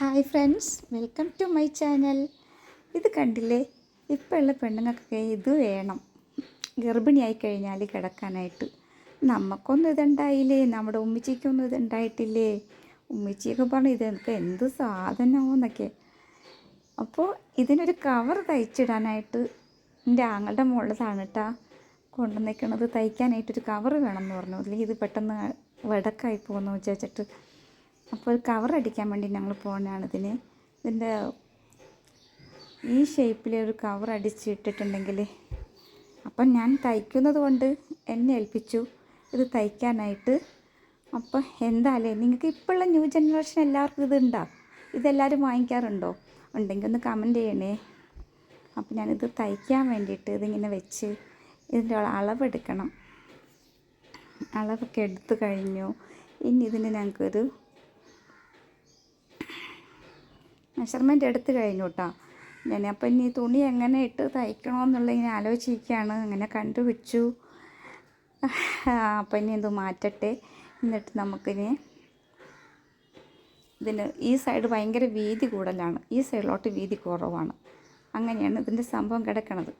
Hi friends welcome to my channel. ഇത് കണ്ടില്ലേ? ഇപ്പോൾ ഉള്ള പെണ്ണുങ്ങൾക്കൊക്കെ ഇത് വേണം. ഗർഭിണിയായി കഴിഞ്ഞാൽ കിടക്കാനായിട്ട്. നമുക്കൊന്നും ഇതുണ്ടായില്ലേ? നമ്മുടെ ഉമ്മച്ചിക്കൊന്നും ഇതുണ്ടായിട്ടില്ലേ? ഉമ്മച്ചിയൊക്കെ പറഞ്ഞു ഇതൊക്കെ എന്ത് സാധനമോന്നൊക്കെ. അപ്പോൾ ഇതിനൊരു കവർ തയ്ച്ചിടാനായിട്ട് എന്റെ ആങ്ങളുടെ മുകളിലാണ് കേട്ടോ കൊണ്ടുവന്നിരിക്കണത് തയ്ക്കാനായിട്ടൊരു കവർ വേണം എന്ന് പറഞ്ഞു. അല്ലെങ്കിൽ ഇത് പെട്ടെന്ന് വടക്കായി പോകുന്നു വിചാരിച്ചിട്ട്. അപ്പോൾ കവർ അടിക്കാൻ വേണ്ടി ഞങ്ങൾ പോകുന്നതാണ് ഇതിന്. ഇതിന്റെ ഈ ഷേപ്പിൽ ഒരു കവർ അടിച്ചിട്ടിട്ടുണ്ടെങ്കിൽ അപ്പം ഞാൻ തയ്ക്കുന്നത് കൊണ്ട് എന്നെ ഏൽപ്പിച്ചു. ഇത് തയ്ക്കാനായിട്ട്. അപ്പം എന്തായാലും നിങ്ങൾക്ക് ഇപ്പോഴുള്ള ന്യൂ ജനറേഷൻ എല്ലാവർക്കും ഇത് ഉണ്ടോ? ഇതെല്ലാവരും വാങ്ങിക്കാറുണ്ടോ? ഉണ്ടെങ്കിൽ ഒന്ന് കമന്റ് ചെയ്യണേ. അപ്പം ഞാനിത് തയ്ക്കാൻ വേണ്ടിയിട്ട് ഇതിങ്ങനെ വെച്ച് ഇതിന്റെ അളവെടുക്കണം. അളവൊക്കെ എടുത്തു കഴിഞ്ഞു. ഇനി ഇതിന് ഞങ്ങൾക്കൊരു മെഷർമെന്റ് എടുത്തു കഴിഞ്ഞു കേട്ടോ ഞാൻ അപ്പം ഇനി തുണി എങ്ങനെ ഇട്ട് തയ്ക്കണമെന്നുള്ള ഇങ്ങനെ ആലോചിക്കുകയാണ് അങ്ങനെ കണ്ടുപിടിച്ചു. അപ്പം ഇനി ഇത് മാറ്റട്ടെ. എന്നിട്ട് നമുക്കിനി ഇതിന് ഈ സൈഡ് ഭയങ്കര വീതി കൂടുതലാണ്. ഈ സൈഡിലോട്ട് വീതി കുറവാണ്. അങ്ങനെയാണ് ഇതിന്റെ സംഭവം കിടക്കണത്.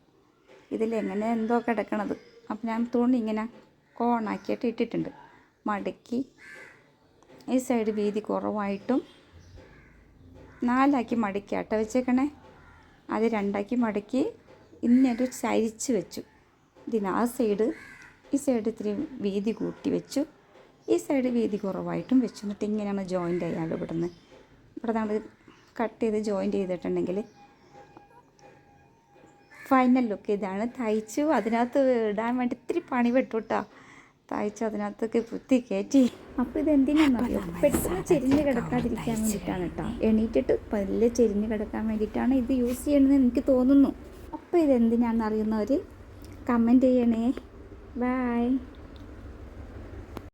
ഇതിലെങ്ങനെ എന്തോ കിടക്കണത്. അപ്പം ഞാൻ തുണി ഇങ്ങനെ കോണാക്കിയിട്ട് ഇട്ടിട്ടുണ്ട്. മടക്കി ഈ സൈഡ് വീതി കുറവായിട്ടും നാലാക്കി മടക്കി അട്ട വെച്ചേക്കണേ. അത് രണ്ടാക്കി മടക്കി ഇന്നൊരു ചരിച്ച് വെച്ചു. ഇതിന് ആ സൈഡ് ഈ സൈഡ് ഇത്തിരി വീതി കൂട്ടി വെച്ചു. ഈ സൈഡ് വീതി കുറവായിട്ടും വെച്ചു. എന്നിട്ട് ഇങ്ങനെ നമ്മൾ ജോയിന്റ് ചെയ്യാറ് ഇവിടുന്ന്. ഇവിടെ നമ്മൾ കട്ട് ചെയ്ത് ജോയിന്റ് ചെയ്തിട്ടുണ്ടെങ്കിൽ ഫൈനൽ ലുക്ക് ഇതാണ്. തയ്ച്ചു അതിനകത്ത് ഇടാൻ വേണ്ടി ഇത്തിരി പണി പെട്ടു കേട്ടോ തയ്ച്ചു അതിനകത്തൊക്കെ കുത്തി കയറ്റി. അപ്പോൾ ഇത് എന്തിനാണെന്നറിയോ പെട്ടെന്ന് ചെരിഞ്ഞ് കിടക്കാതിരിക്കാൻ വേണ്ടിയിട്ടാണ് കേട്ടോ. എണീറ്റിട്ട് പല്ല് ചെരിഞ്ഞ് കിടക്കാൻ വേണ്ടിയിട്ടാണ് ഇത് യൂസ് ചെയ്യണമെന്ന് എനിക്ക് തോന്നുന്നു. അപ്പോൾ ഇത് എന്തിനാണെന്ന് അറിയുന്നവർ കമന്റ് ചെയ്യണേ. ബായ്